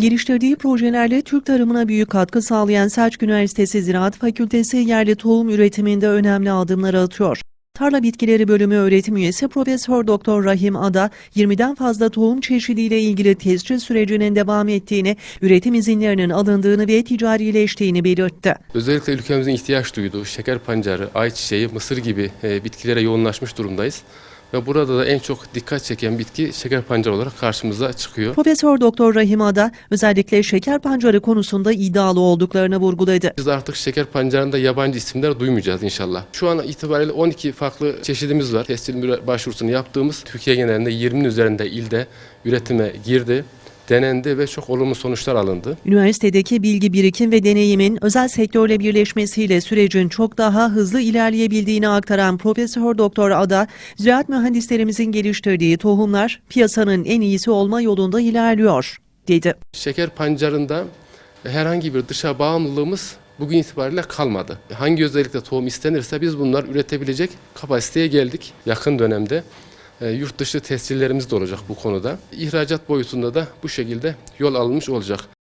Geliştirdiği projelerle Türk tarımına büyük katkı sağlayan Selçuk Üniversitesi Ziraat Fakültesi yerli tohum üretiminde önemli adımlar atıyor. Tarla Bitkileri Bölümü öğretim üyesi Profesör Doktor Rahim Ada, 20'den fazla tohum çeşidiyle ilgili tescil sürecinin devam ettiğini, üretim izinlerinin alındığını ve ticarileştiğini belirtti. Özellikle ülkemizin ihtiyaç duyduğu şeker pancarı, ayçiçeği, mısır gibi e, bitkilere yoğunlaşmış durumdayız. Ve burada da en çok dikkat çeken bitki şeker pancarı olarak karşımıza çıkıyor. Profesör Doktor Rahim Ada, özellikle şeker pancarı konusunda iddialı olduklarını vurguladı. Biz artık şeker pancarında yabancı isimler duymayacağız inşallah. Şu an itibariyle 12 farklı çeşidimiz var. Tescil başvurusunu yaptığımız Türkiye genelinde 20'nin üzerinde ilde üretime girdi, denendi ve çok olumlu sonuçlar alındı. Üniversitedeki bilgi birikim ve deneyimin özel sektörle birleşmesiyle sürecin çok daha hızlı ilerleyebildiğini aktaran Profesör Doktor Ada, ziraat mühendislerimizin geliştirdiği tohumlar piyasanın en iyisi olma yolunda ilerliyor, dedi. Şeker pancarında herhangi bir dışa bağımlılığımız bugün itibariyle kalmadı. Hangi özellikle tohum istenirse biz bunlar üretebilecek kapasiteye geldik. Yakın dönemde yurt dışı tescillerimiz de olacak bu konuda. İhracat boyutunda da bu şekilde yol alınmış olacak.